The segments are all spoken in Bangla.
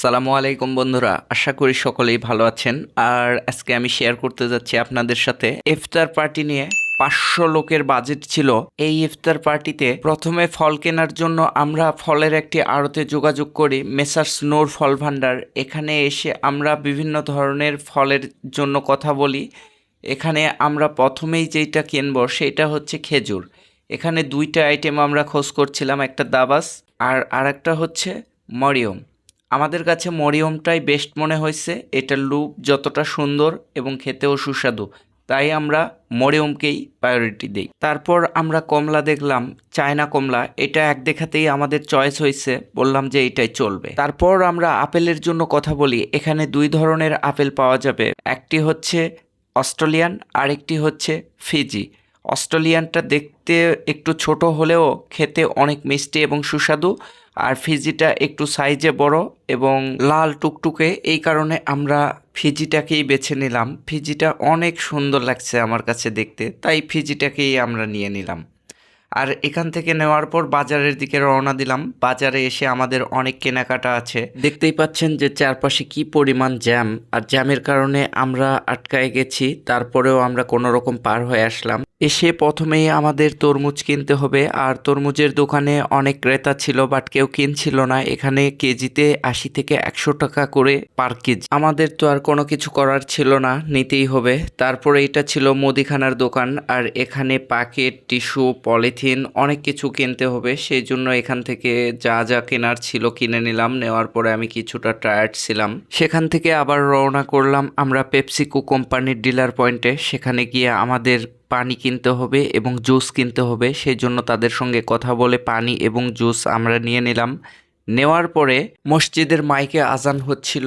সালামু আলাইকুম বন্ধুরা, আশা করি সকলেই ভালো আছেন। আর আজকে আমি শেয়ার করতে যাচ্ছি আপনাদের সাথে ইফতার পার্টি নিয়ে। পাঁচশো লোকের বাজেট ছিল। এই ইফতার পার্টিতে প্রথমে ফল কেনার জন্য আমরা ফলের একটি আড়তে যোগাযোগ করি, মেসার্স নোর ফল ভান্ডার এখানে এসে আমরা বিভিন্ন ধরনের ফলের জন্য কথা বলি। এখানে আমরা প্রথমেই যেইটা কিনবো সেটা হচ্ছে খেজুর। এখানে দুইটা আইটেম আমরা খোঁজ করছিলাম, একটা দাবাস আর আরেকটা হচ্ছে মরিয়ম। আমাদের কাছে মরিয়মটাই বেস্ট মনে হয়েছে। এটার লুক যতটা সুন্দর এবং খেতেও সুস্বাদু, তাই আমরা মরিয়মকেই প্রায়োরিটি দিই। তারপর আমরা কমলা দেখলাম, চায়না কমলা, এটা এক দেখাতেই আমাদের চয়েস হয়েছে, বললাম যে এটাই চলবে। তারপর আমরা আপেলের জন্য কথা বলি, এখানে দুই ধরনের আপেল পাওয়া যাবে, একটি হচ্ছে অস্ট্রেলিয়ান, আরেকটি হচ্ছে ফিজি। অস্ট্রেলিয়ানটা দেখতে একটু ছোট হলেও খেতে অনেক মিষ্টি এবং সুস্বাদু, আর ফিজিটা একটু সাইজে বড় এবং লাল টুকটুকে, এই কারণে আমরা ফিজিটাকেই বেছে নিলাম। ফিজিটা অনেক সুন্দর লাগছে আমার কাছে দেখতে, তাই ফিজিটাকেই আমরা নিয়ে নিলাম। আর এখান থেকে নেওয়ার পর বাজারের দিকে রওনা দিলাম। বাজারে এসে আমাদের অনেক কেনাকাটা আছে। দেখতেই পাচ্ছেন যে চারপাশে কি পরিমাণ জ্যাম, আর জ্যামের কারণে আমরা আটকায় গেছি, তারপরেও আমরা কোনো রকম পার হয়ে আসলাম। এসে প্রথমেই আমাদের তরমুজ কিনতে হবে। আর তরমুজের দোকানে অনেক ক্রেতা ছিল বাট কেউ কিনছিল না। এখানে কেজিতে আশি থেকে একশো টাকা করে পার কেজি। আমাদের তো আর কোনো কিছু করার ছিল না, নিতেই হবে। তারপরে এটা ছিল মুদিখানার দোকান, আর এখানে প্যাকেট টিস্যু পলিথিন অনেক কিছু কিনতে হবে। সেই জন্য এখান থেকে যা যা কেনার ছিল কিনে নিলাম। নেওয়ার পরে আমি কিছুটা টায়ার্ড ছিলাম। সেখান থেকে আবার রওনা করলাম আমরা পেপসিকো কোম্পানির ডিলার পয়েন্টে সেখানে গিয়ে আমাদের পানি কিনতে হবে এবং জুস কিনতে হবে সেই জন্য তাদের সঙ্গে কথা বলে পানি এবং জুস আমরা নিয়ে নিলাম। নেওয়ার পরে মসজিদের মাইকে আজান হচ্ছিল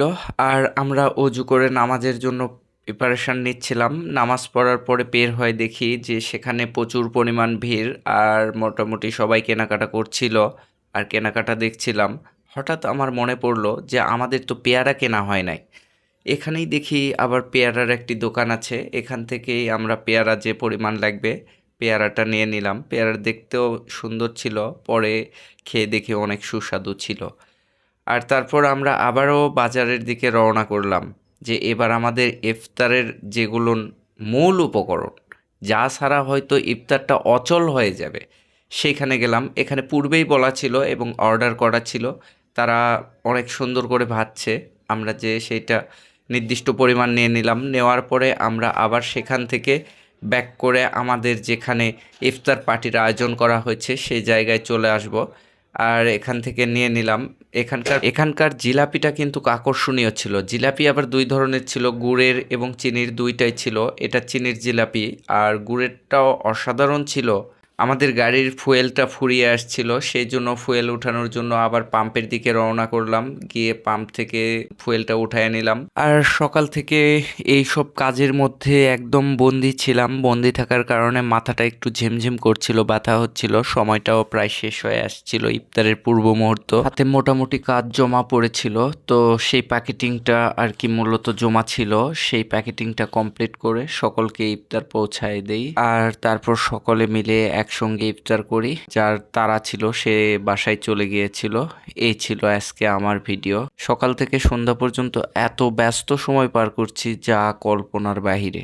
আর আমরা অজু করে নামাজের জন্য প্রিপারেশান নিচ্ছিলাম। নামাজ পড়ার পরে বের হয়ে দেখি যে সেখানে প্রচুর পরিমাণ ভিড় আর মোটামুটি সবাই কেনাকাটা করছিল আর কেনাকাটা দেখছিলাম। হঠাৎ আমার মনে পড়ল যে আমাদের তো পেয়ারা কেনা হয় নাই। এখানেই দেখি আবার পেয়ারার একটি দোকান আছে। এখান থেকেই আমরা পেয়ারা যে পরিমাণ লাগবে, পেয়ারাটা নিয়ে নিলাম। পেয়ারা দেখতেও সুন্দর ছিল, পরে খেয়ে দেখে অনেক সুস্বাদু ছিল। আর তারপর আমরা আবারও বাজারের দিকে রওনা করলাম যে এবার আমাদের ইফতারের যেগুলো মূল উপকরণ, যা ছাড়া হয়তো ইফতারটা অচল হয়ে যাবে সেইখানে গেলাম। এখানে পূর্বেই বলা ছিল এবং অর্ডার করা ছিল, তারা অনেক সুন্দর করে ভাজছে। আমরা যে সেইটা নির্দিষ্ট পরিমাণ নিয়ে নিলাম। নেওয়ার পরে আমরা আবার সেখান থেকে ব্যাক করে আমাদের যেখানে ইফতার পার্টির আয়োজন করা হয়েছে সেই জায়গায় চলে আসব। আর এখান থেকে নিয়ে নিলাম। এখানকার এখানকার জিলাপিটা কিন্তু আকর্ষণীয় ছিল। জিলাপি আবার দুই ধরনের ছিল, গুড়ের এবং চিনির দুইটাই ছিল। এটা চিনির জিলাপি। আর গুড়েরটাও অসাধারণ ছিল। আমাদের গাড়ির ফুয়েলটা ফুরিয়ে আসছিল, সেই জন্য ফুয়েল উঠানোর জন্য আবার পাম্পের দিকে রওনা করলাম, গিয়ে পাম্প থেকে ফুয়েলটা উঠায় নিলাম। আর সকাল থেকে এই সব কাজের মধ্যে একদম বন্দি ছিলাম, বন্দি থাকার কারণে মাথাটা একটু ঝিমঝিম করছিল, ব্যথা হচ্ছিল, সময়টাও প্রায় শেষ হয়ে আসছিল ইফতারের পূর্ব মুহূর্ত। হাতে মোটামুটি কাজ জমা পড়েছিল, তো সেই প্যাকেটিংটা আর কি মূলত জমা ছিল, সেই প্যাকেটিংটা কমপ্লিট করে সকলকে ইফতার পৌঁছায় দেই। আর তারপর সকলে মিলে একসঙ্গে ইফতার করি। যার তারা ছিল, সে বাসায় চলে গিয়েছিল। এই ছিল আজকে আমার ভিডিও। সকাল থেকে সন্ধ্যা পর্যন্ত এত ব্যস্ত সময় পার করছি যা কল্পনার বাহিরে।